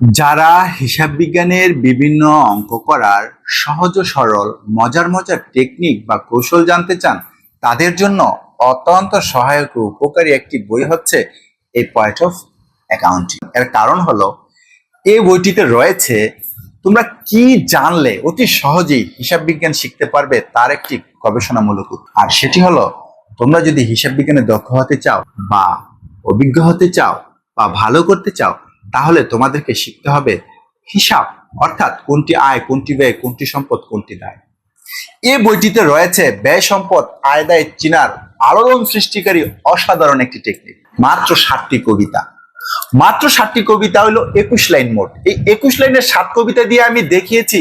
যারা হিসাব বিজ্ঞানের বিভিন্ন অঙ্ক করার সহজ সরল, মজার মজার টেকনিক বা কৌশল জানতে চান, তাদের জন্য অত্যন্ত সহায়ক ও উপকারী একটি বই হচ্ছে এই পয়েন্ট অফ অ্যাকাউন্টিং এর কারণ হলো এই বইটিতে রয়েছে, তোমরা কি জানলে অতি সহজেই হিসাব বিজ্ঞান শিখতে পারবে তার একটি গবেষণামূলক। আর সেটি হলো, তোমরা যদি হিসাব বিজ্ঞানে দক্ষ হতে চাও বা অভিজ্ঞ হতে চাও বা ভালো করতে চাও তাহলে তোমাদেরকে শিখতে হবে হিসাব, অর্থাৎ কোনটি আয়, কোনটি ব্যয়, কোনটি সম্পদ, কোনটি দায়। এই বইটিতে রয়েছে ব্যয় সম্পদ, আয় দায় চিনার আলোড়ন সৃষ্টিকারী অসাধারণ একটি টেকনিক মাত্র ষাটটি কবিতা। মাত্র ষাটটি কবিতা হলো একুশ লাইন মোট। এই একুশ লাইনের সাত কবিতা দিয়ে আমি দেখিয়েছি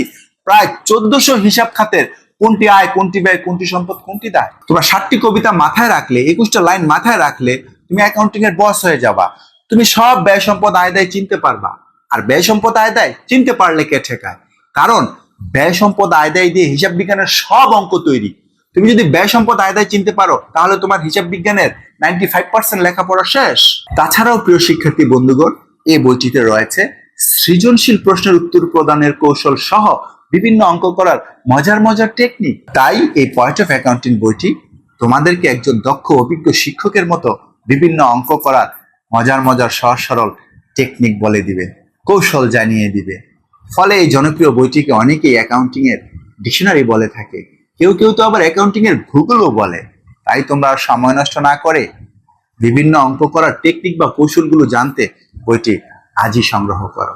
প্রায় চোদ্দশো হিসাব খাতের কোনটি আয়, কোনটি ব্যয়, কোনটি সম্পদ, কোনটি দায়। তোমরা ষাটটি কবিতা মাথায় রাখলে, একুশটা লাইন মাথায় রাখলে তুমি অ্যাকাউন্টিং এর বস হয়ে যাবা। তুমি সব ব্যয় সম্পদ আয় দায় চিনতে পারবা। আর ব্যয় সম্পদ আয় দায় চিনতে পারলে কে ঠেকায়? কারণ ব্যয় সম্পদ আয় দায় হিসাব বিজ্ঞানের সব অঙ্ক তৈরি। তুমি যদি ব্যয় সম্পদ আয় দায় চিনতে পারো, তাহলে তোমার হিসাব বিজ্ঞানের নাইনটি ফাইভ পার্সেন্ট লেখাপড়া শেষ। তাছাড়াও প্রিয় শিক্ষার্থী বন্ধুগণ, এই বইটিতে রয়েছে সৃজনশীল প্রশ্নের উত্তর প্রদানের কৌশল সহ বিভিন্ন অঙ্ক করার মজার মজার টেকনিক তাই এই পয়েন্ট অফ অ্যাকাউন্টিং বইটি তোমাদেরকে একজন দক্ষ, অভিজ্ঞ শিক্ষকের মতো বিভিন্ন অঙ্ক করার মজার মজার সহজ সরল টেকনিক বলে দিবে, কৌশল জানিয়ে দিবে। ফলে এই জনপ্রিয় বইটিকে অনেকেই অ্যাকাউন্টিং এর ডিকশনারি বলে থাকে। কেউ কেউ তো আবার অ্যাকাউন্টিং এর ভূগোলও বলে। তাই তোমরা সময় নষ্ট না করে বিভিন্ন অঙ্ক করার টেকনিক বা কৌশলগুলো জানতে বইটি আজই সংগ্রহ করো।